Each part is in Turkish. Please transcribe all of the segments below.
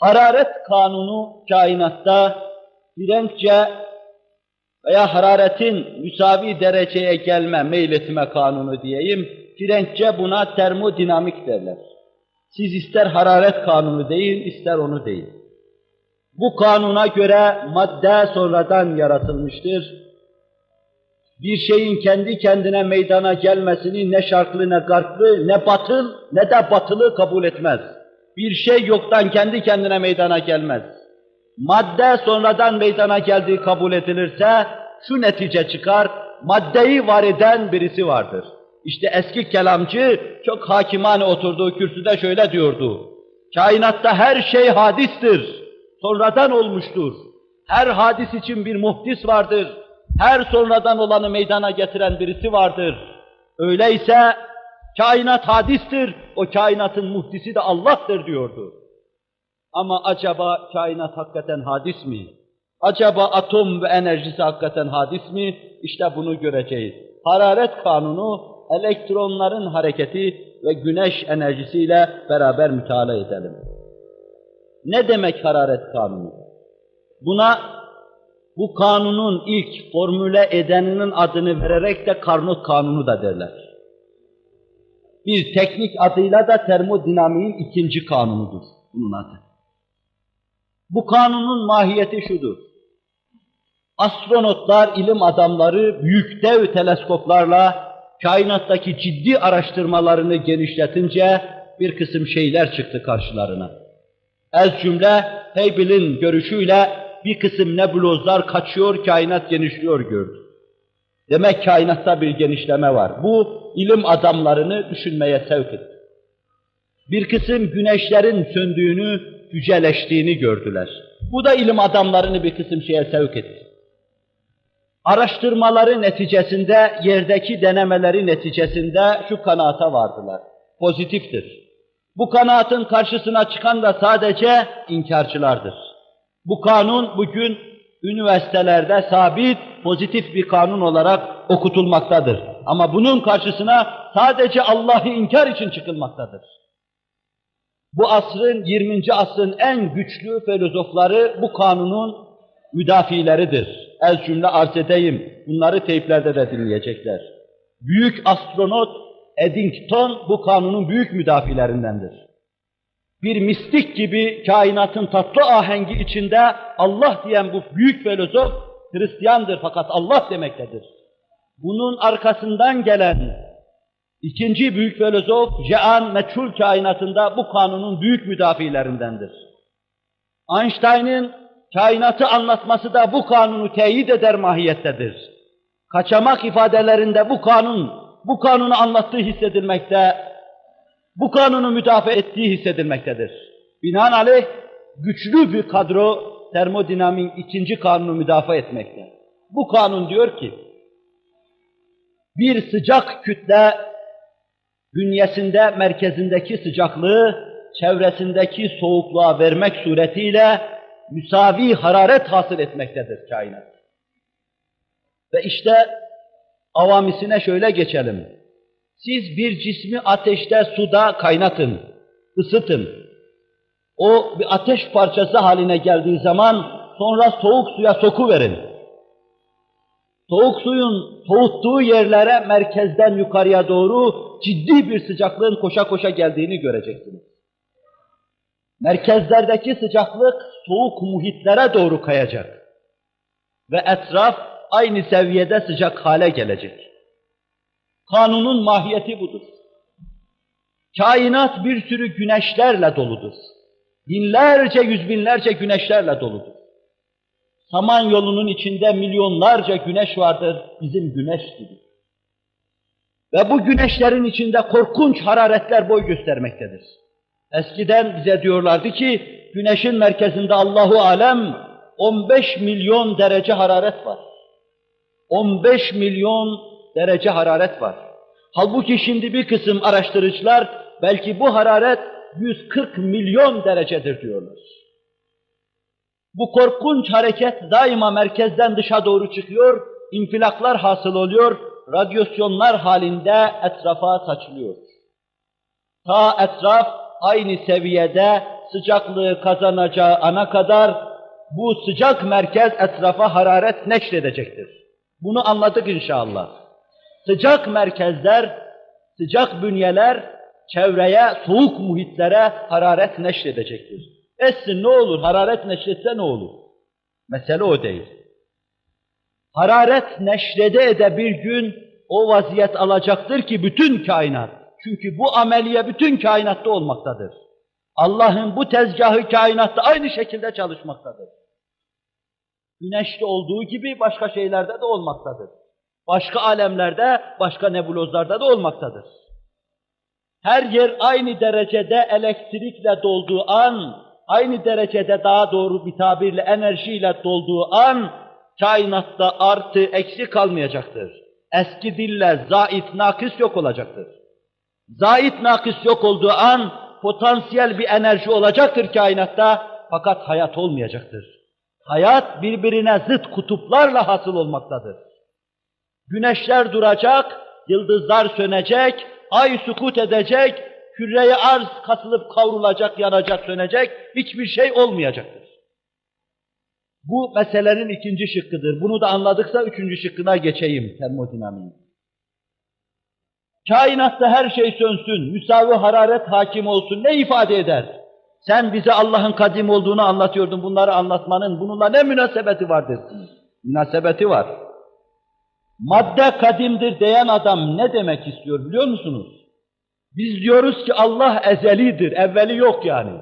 hararet kanunu kainatta direnççe veya hararetin müsavi dereceye gelme, meyletme kanunu diyeyim, direnççe buna termodinamik derler. Siz ister hararet kanunu deyin, ister onu deyin. Bu kanuna göre madde sonradan yaratılmıştır. Bir şeyin kendi kendine meydana gelmesini ne şarklı ne garplı, ne batıl ne de batılı kabul etmez. Bir şey yoktan kendi kendine meydana gelmez. Madde sonradan meydana geldiği kabul edilirse şu netice çıkar, maddeyi var eden birisi vardır. İşte eski kelamcı çok hakimane oturduğu kürsüde şöyle diyordu. Kainatta her şey hadistir, sonradan olmuştur. Her hadis için bir muhdis vardır. Her sonradan olanı meydana getiren birisi vardır. Öyleyse kainat hadistir, o kainatın muhdisi de Allah'tır diyordu. Ama acaba kainat hakikaten hadis mi? Acaba atom ve enerjisi hakikaten hadis mi? İşte bunu göreceğiz. Hararet kanunu elektronların hareketi ve güneş enerjisiyle beraber müteala edelim. Ne demek hararet kanunu? Buna bu kanunun ilk formüle edeninin adını vererek de Carnot kanunu da derler. Bir teknik adıyla da termodinamiğin ikinci kanunudur bunun adı. Bu kanunun mahiyeti şudur. Astronotlar, ilim adamları büyük dev teleskoplarla kainattaki ciddi araştırmalarını genişletince bir kısım şeyler çıktı karşılarına. Ez cümle Heybel'in görüşüyle bir kısım nebulozlar kaçıyor, kainat genişliyor gördü. Demek kainatta bir genişleme var. Bu ilim adamlarını düşünmeye sevk etti. Bir kısım güneşlerin söndüğünü, yüceleştiğini gördüler. Bu da ilim adamlarını bir kısım şeye sevk etti. Araştırmaları neticesinde, yerdeki denemeleri neticesinde şu kanaata vardılar. Pozitiftir. Bu kanaatın karşısına çıkan da sadece inkarcılardır. Bu kanun bugün üniversitelerde sabit, pozitif bir kanun olarak okutulmaktadır. Ama bunun karşısına sadece Allah'ı inkar için çıkılmaktadır. Bu asrın, 20. asrın en güçlü filozofları bu kanunun müdafileridir. El cümle arz edeyim. Bunları teyplerde de dinleyecekler. Büyük astronot Eddington bu kanunun büyük müdafilerindendir. Bir mistik gibi kainatın tatlı ahengi içinde Allah diyen bu büyük filozof Hristiyandır fakat Allah demektedir. Bunun arkasından gelen ikinci büyük filozof Jean meçhul kainatında bu kanunun büyük müdafilerindendir. Einstein'ın kainatı anlatması da bu kanunu teyit eder mahiyettedir. Kaçamak ifadelerinde bu kanun, bu kanunu anlattığı hissedilmekte, bu kanunu müdafaa ettiği hissedilmektedir. Binaenaleyh güçlü bir kadro termodinamiğin ikinci kanunu müdafaa etmekte. Bu kanun diyor ki, bir sıcak kütle bünyesinde merkezindeki sıcaklığı çevresindeki soğukluğa vermek suretiyle müsavi hararet hasıl etmektedir kainat. Ve işte avamisine şöyle geçelim. Siz bir cismi ateşte, suda kaynatın, ısıtın. O bir ateş parçası haline geldiği zaman sonra soğuk suya soku verin. Soğuk suyun soğuttuğu yerlere merkezden yukarıya doğru ciddi bir sıcaklığın koşa koşa geldiğini göreceksiniz. Merkezlerdeki sıcaklık soğuk muhitlere doğru kayacak. Ve etraf aynı seviyede sıcak hale gelecek. Kanunun mahiyeti budur. Kainat bir sürü güneşlerle doludur. Binlerce, yüz binlerce güneşlerle doludur. Samanyolu'nun içinde milyonlarca güneş vardır, bizim güneş gibi. Ve bu güneşlerin içinde korkunç hararetler boy göstermektedir. Eskiden bize diyorlardı ki, güneşin merkezinde Allahu Alem 15 milyon derece hararet var. 15 milyon derece hararet var. Halbuki şimdi bir kısım araştırıcılar belki bu hararet 140 milyon derecedir diyorlar. Bu korkunç hareket daima merkezden dışa doğru çıkıyor, infilaklar hasıl oluyor, radyasyonlar halinde etrafa saçılıyor. Ta etraf aynı seviyede sıcaklığı kazanacağı ana kadar bu sıcak merkez etrafa hararet neşredecektir. Bunu anladık inşallah. Sıcak merkezler, sıcak bünyeler çevreye, soğuk muhitlere hararet neşredecektir. Essin ne olur, hararet neşretse ne olur? Mesele o değil. Hararet neşrede ede bir gün o vaziyet alacaktır ki bütün kainat. Çünkü bu ameliye bütün kainatta olmaktadır. Allah'ın bu tezgahı kainatta aynı şekilde çalışmaktadır. Güneşte olduğu gibi başka şeylerde de olmaktadır. Başka alemlerde, başka nebulozlarda da olmaktadır. Her yer aynı derecede elektrikle dolduğu an, aynı derecede daha doğru bir tabirle enerjiyle dolduğu an, kainatta artı eksi kalmayacaktır. Eski dille zait nakis yok olacaktır. Zait nakis yok olduğu an, potansiyel bir enerji olacaktır kainatta, fakat hayat olmayacaktır. Hayat birbirine zıt kutuplarla hasıl olmaktadır. Güneşler duracak, yıldızlar sönecek, ay sukut edecek, küreye arz kasılıp kavrulacak, yanacak, sönecek, hiçbir şey olmayacaktır. Bu meselenin ikinci şıkkıdır. Bunu da anladıksa üçüncü şıkkına geçeyim termodinamiğin. Kainatta her şey sönsün, müsavi hararet hakim olsun ne ifade eder? Sen bize Allah'ın kadim olduğunu anlatıyordun, bunları anlatmanın bununla ne münasebeti var dersin? Münasebeti var. Madde kadimdir diyen adam ne demek istiyor biliyor musunuz? Biz diyoruz ki Allah ezelidir, evveli yok yani.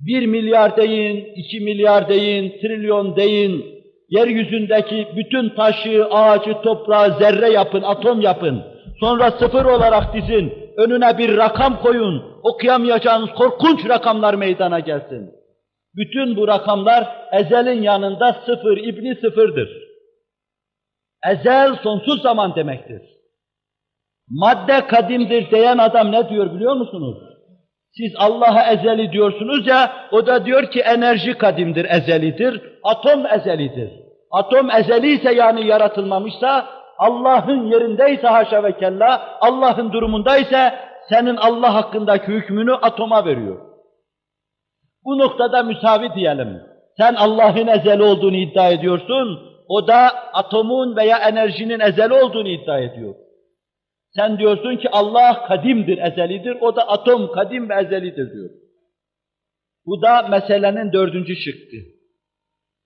Bir milyar deyin, iki milyar deyin, trilyon deyin, yeryüzündeki bütün taşı, ağacı, toprağı zerre yapın, atom yapın. Sonra sıfır olarak dizin, önüne bir rakam koyun, okuyamayacağınız korkunç rakamlar meydana gelsin. Bütün bu rakamlar ezelin yanında sıfır, ibni sıfırdır. Ezel sonsuz zaman demektir. Madde kadimdir diyen adam ne diyor biliyor musunuz? Siz Allah'a ezeli diyorsunuz ya, o da diyor ki enerji kadimdir, ezelidir, atom ezelidir. Atom ezeli ise yani yaratılmamışsa, Allah'ın yerindeyse haşa ve kella, Allah'ın durumundaysa senin Allah hakkındaki hükmünü atoma veriyor. Bu noktada müsavi diyelim. Sen Allah'ın ezeli olduğunu iddia ediyorsun, o da atomun veya enerjinin ezeli olduğunu iddia ediyor. Sen diyorsun ki Allah kadimdir, ezelidir, o da atom kadim ve ezelidir diyor. Bu da meselenin dördüncü şıkkı.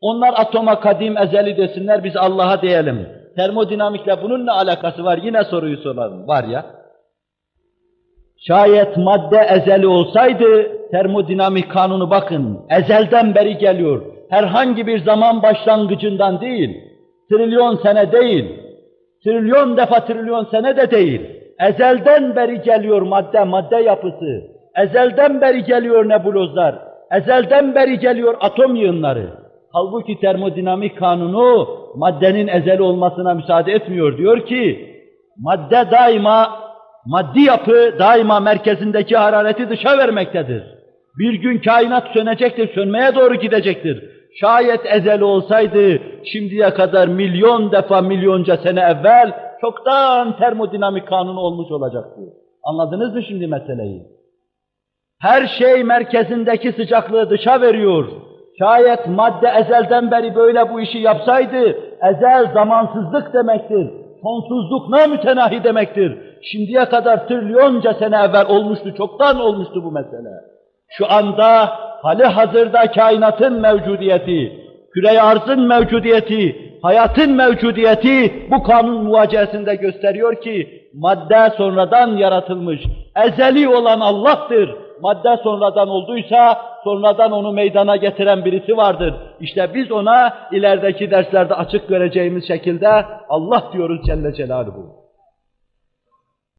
Onlar atoma kadim, ezeli desinler, biz Allah'a diyelim. Termodinamikle bunun ne alakası var? Yine soruyu soralım. Var ya. Şayet madde ezeli olsaydı, termodinamik kanunu bakın, ezelden beri geliyor. Herhangi bir zaman başlangıcından değil, trilyon sene değil, trilyon defa trilyon sene de değil. Ezelden beri geliyor madde, madde yapısı. Ezelden beri geliyor nebulozlar. Ezelden beri geliyor atom yığınları. Halbuki termodinamik kanunu maddenin ezeli olmasına müsaade etmiyor. Diyor ki, madde daima, maddi yapı daima merkezindeki harareti dışa vermektedir. Bir gün kainat sönecektir, sönmeye doğru gidecektir. Şayet ezeli olsaydı şimdiye kadar milyon defa milyonca sene evvel çoktan termodinamik kanunu olmuş olacaktı. Anladınız mı şimdi meseleyi? Her şey merkezindeki sıcaklığı dışa veriyor. Şayet madde ezelden beri böyle bu işi yapsaydı, ezel zamansızlık demektir. Sonsuzluk namütenahi demektir. Şimdiye kadar trilyonca sene evvel olmuştu, çoktan olmuştu bu mesele. Şu anda hali hazırda kainatın mevcudiyeti, küre arzın mevcudiyeti, hayatın mevcudiyeti bu kanun muvaciyesinde gösteriyor ki madde sonradan yaratılmış, ezeli olan Allah'tır. Madde sonradan olduysa sonradan onu meydana getiren birisi vardır. İşte biz ona ilerideki derslerde açık göreceğimiz şekilde Allah diyoruz Celle Celaluhu.